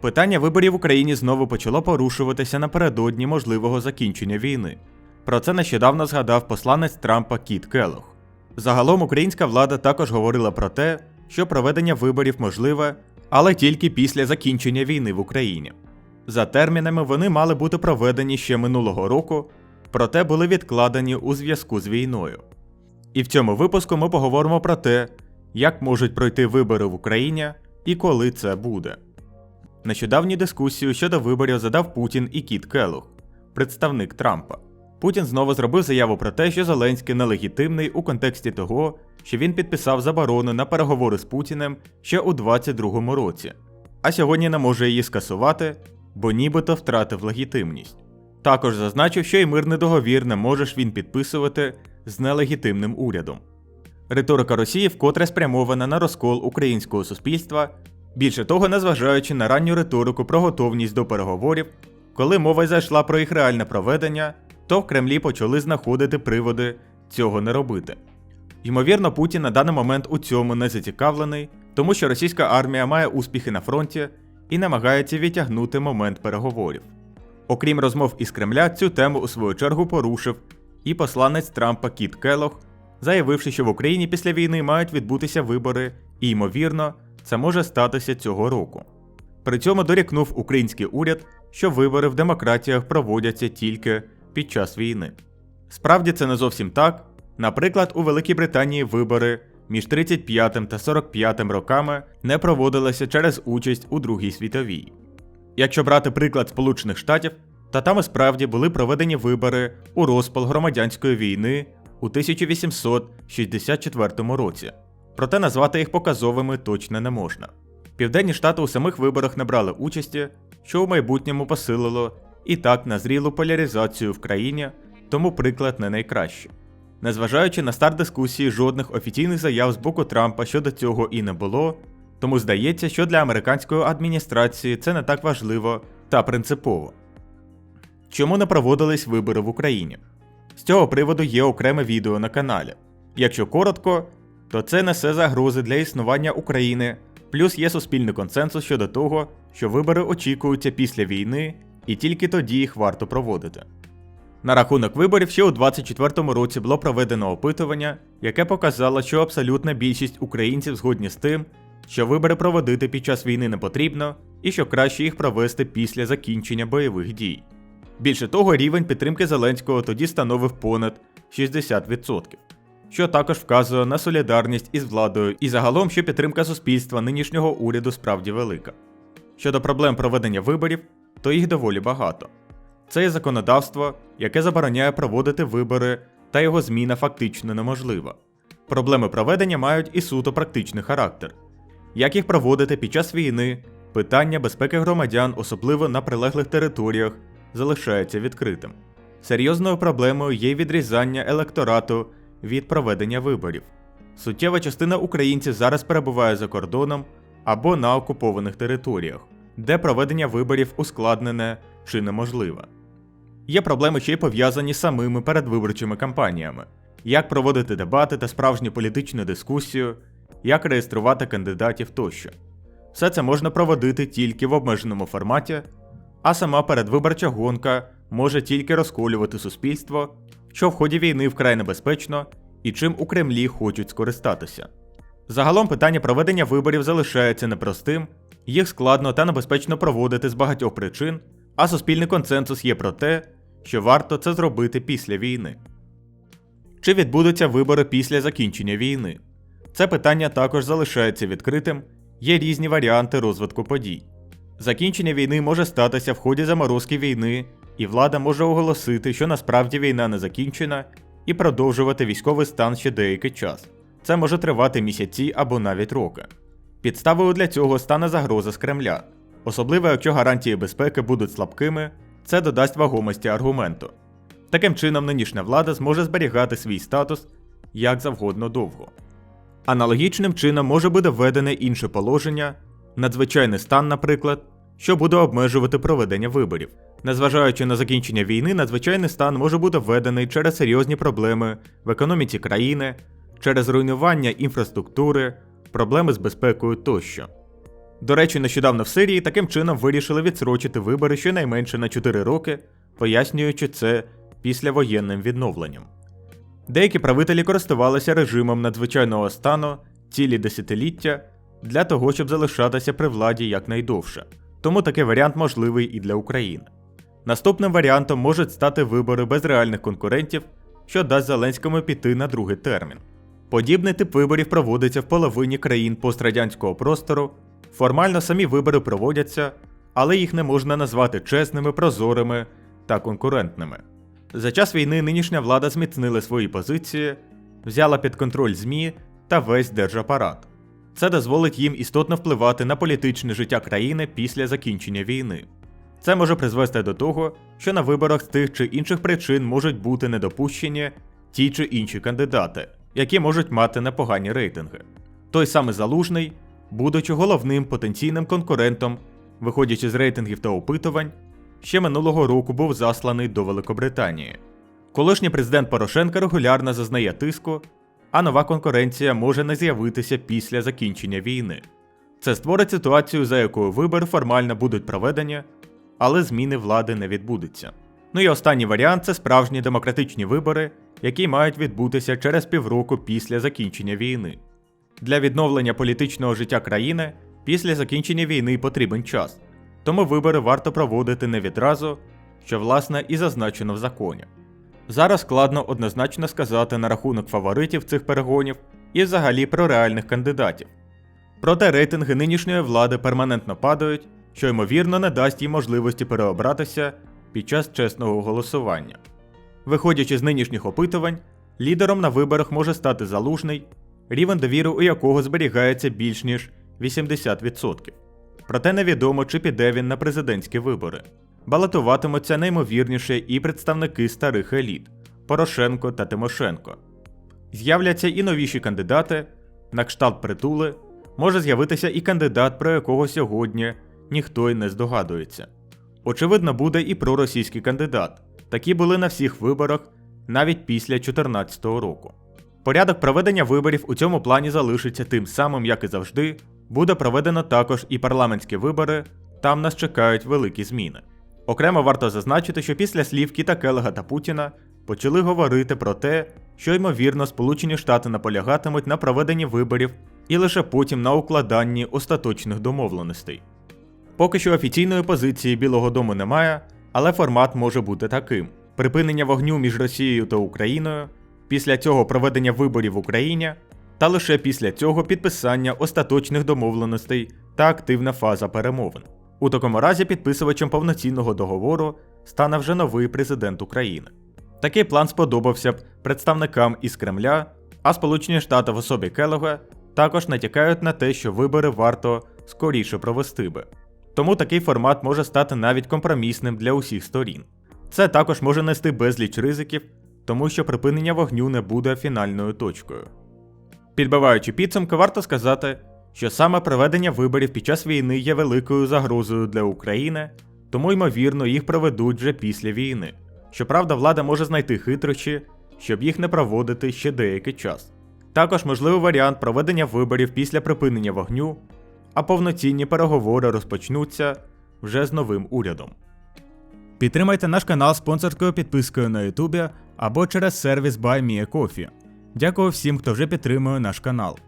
Питання виборів в Україні знову почало порушуватися напередодні можливого закінчення війни. Про це нещодавно згадав посланець Трампа Кіт Келлог. Загалом українська влада також говорила про те, що проведення виборів можливе, але тільки після закінчення війни в Україні. За термінами вони мали бути проведені ще минулого року, проте були відкладені у зв'язку з війною. І в цьому випуску ми поговоримо про те, як можуть пройти вибори в Україні і коли це буде. Нещодавню дискусію щодо виборів задав Путін і Кіт Келлог, представник Трампа. Путін знову зробив заяву про те, що Зеленський нелегітимний у контексті того, що він підписав заборону на переговори з Путіним ще у 22-му році, а сьогодні не може її скасувати, бо нібито втратив легітимність. Також зазначив, що і мирний договір не може він підписувати з нелегітимним урядом. Риторика Росії вкотре спрямована на розкол українського суспільства, більше того, незважаючи на ранню риторику про готовність до переговорів, коли мова зайшла про їх реальне проведення, то в Кремлі почали знаходити приводи цього не робити. Ймовірно, Путін на даний момент у цьому не зацікавлений, тому що російська армія має успіхи на фронті і намагається відтягнути момент переговорів. Окрім розмов із Кремля, цю тему у свою чергу порушив і посланець Трампа Кіт Келлог, заявивши, що в Україні після війни мають відбутися вибори, і, ймовірно, це може статися цього року. При цьому дорікнув український уряд, що вибори в демократіях проводяться тільки під час війни. Справді це не зовсім так. Наприклад, у Великій Британії вибори між 35 та 45 роками не проводилися через участь у Другій світовій. Якщо брати приклад Сполучених Штатів, то там і справді були проведені вибори у розпал громадянської війни у 1864 році, проте назвати їх показовими точно не можна. Південні штати у самих виборах не брали участі, що у майбутньому посилило і так назрілу поляризацію в країні, тому приклад не найкращий. Незважаючи на старт дискусії, жодних офіційних заяв з боку Трампа щодо цього і не було, тому здається, що для американської адміністрації це не так важливо та принципово. Чому не проводились вибори в Україні? З цього приводу є окреме відео на каналі. Якщо коротко, то це несе загрози для існування України, плюс є суспільний консенсус щодо того, що вибори очікуються після війни і тільки тоді їх варто проводити. На рахунок виборів ще у 2024 році було проведено опитування, яке показало, що абсолютна більшість українців згодні з тим, що вибори проводити під час війни не потрібно і що краще їх провести після закінчення бойових дій. Більше того, рівень підтримки Зеленського тоді становив понад 60%, що також вказує на солідарність із владою і загалом, що підтримка суспільства нинішнього уряду справді велика. Щодо проблем проведення виборів, то їх доволі багато. Це є законодавство, яке забороняє проводити вибори, та його зміна фактично неможлива. Проблеми проведення мають і суто практичний характер. Як їх проводити під час війни, питання безпеки громадян, особливо на прилеглих територіях, залишається відкритим. Серйозною проблемою є відрізання електорату від проведення виборів. Суттєва частина українців зараз перебуває за кордоном або на окупованих територіях, де проведення виборів ускладнене чи неможливе. Є проблеми ще й пов'язані з самими передвиборчими кампаніями, як проводити дебати та справжню політичну дискусію, як реєструвати кандидатів тощо. Все це можна проводити тільки в обмеженому форматі, а сама передвиборча гонка може тільки розколювати суспільство, що в ході війни вкрай небезпечно і чим у Кремлі хочуть скористатися. Загалом питання проведення виборів залишається непростим, їх складно та небезпечно проводити з багатьох причин, а суспільний консенсус є про те, що варто це зробити після війни. Чи відбудуться вибори після закінчення війни? Це питання також залишається відкритим, є різні варіанти розвитку подій. Закінчення війни може статися в ході заморозки війни, і влада може оголосити, що насправді війна не закінчена, і продовжувати військовий стан ще деякий час. Це може тривати місяці або навіть роки. Підставою для цього стане загроза з Кремля, особливо якщо гарантії безпеки будуть слабкими, це додасть вагомості аргументу. Таким чином, нинішня влада зможе зберігати свій статус як завгодно довго. Аналогічним чином може бути введене інше положення, надзвичайний стан, наприклад, що буде обмежувати проведення виборів. Незважаючи на закінчення війни, надзвичайний стан може бути введений через серйозні проблеми в економіці країни, через руйнування інфраструктури, проблеми з безпекою тощо. До речі, нещодавно в Сирії таким чином вирішили відсрочити вибори щонайменше на 4 роки, пояснюючи це післявоєнним відновленням. Деякі правителі користувалися режимом надзвичайного стану цілі десятиліття для того, щоб залишатися при владі якнайдовше, тому такий варіант можливий і для України. Наступним варіантом можуть стати вибори без реальних конкурентів, що дасть Зеленському піти на другий термін. Подібний тип виборів проводиться в половині країн пострадянського простору. Формально самі вибори проводяться, але їх не можна назвати чесними, прозорими та конкурентними. За час війни нинішня влада зміцнила свої позиції, взяла під контроль ЗМІ та весь держапарат. Це дозволить їм істотно впливати на політичне життя країни після закінчення війни. Це може призвести до того, що на виборах з тих чи інших причин можуть бути недопущені ті чи інші кандидати, які можуть мати непогані рейтинги. Той самий залужний, будучи головним потенційним конкурентом, виходячи з рейтингів та опитувань, ще минулого року був засланий до Великобританії. Колишній президент Порошенка регулярно зазнає тиску, а нова конкуренція може не з'явитися після закінчення війни. Це створить ситуацію, за якою вибори формально будуть проведені, але зміни влади не відбудеться. Ну і останній варіант це справжні демократичні вибори, які мають відбутися через півроку після закінчення війни. Для відновлення політичного життя країни після закінчення війни потрібен час, тому вибори варто проводити не відразу, що власне і зазначено в законі. Зараз складно однозначно сказати на рахунок фаворитів цих перегонів і взагалі про реальних кандидатів. Проте рейтинги нинішньої влади перманентно падають, що ймовірно не дасть їй можливості переобратися під час чесного голосування. Виходячи з нинішніх опитувань, лідером на виборах може стати залужний, рівень довіри у якого зберігається більш ніж 80%. Проте невідомо, чи піде він на президентські вибори. Балотуватимуться наймовірніше і представники старих еліт Порошенко та Тимошенко. З'являться і новіші кандидати, на кшталт притули, може з'явитися і кандидат, про якого сьогодні ніхто й не здогадується. Очевидно, буде і проросійський кандидат. Такі були на всіх виборах навіть після 2014 року. Порядок проведення виборів у цьому плані залишиться тим самим, як і завжди. Буде проведено також і парламентські вибори, там нас чекають великі зміни. Окремо варто зазначити, що після слів Кіта Келега та Путіна почали говорити про те, що ймовірно Сполучені Штати наполягатимуть на проведенні виборів і лише потім на укладанні остаточних домовленостей. Поки що офіційної позиції Білого Дому немає, але формат може бути таким: припинення вогню між Росією та Україною, після цього проведення виборів в Україні, та лише після цього підписання остаточних домовленостей та активна фаза перемовин. У такому разі підписувачем повноцінного договору стане вже новий президент України. Такий план сподобався б представникам із Кремля, а Сполучені Штати в особі Келога також натякають на те, що вибори варто скоріше провести би. Тому такий формат може стати навіть компромісним для усіх сторін. Це також може нести безліч ризиків, тому що припинення вогню не буде фінальною точкою. Підбиваючи підсумки, варто сказати, що саме проведення виборів під час війни є великою загрозою для України, тому ймовірно їх проведуть вже після війни. Щоправда, влада може знайти хитрощі, щоб їх не проводити ще деякий час. Також можливий варіант проведення виборів після припинення вогню, а повноцінні переговори розпочнуться вже з новим урядом. Підтримайте наш канал спонсорською підпискою на Ютубі або через сервіс BuyMeACoffee. Дякую всім, хто вже підтримує наш канал.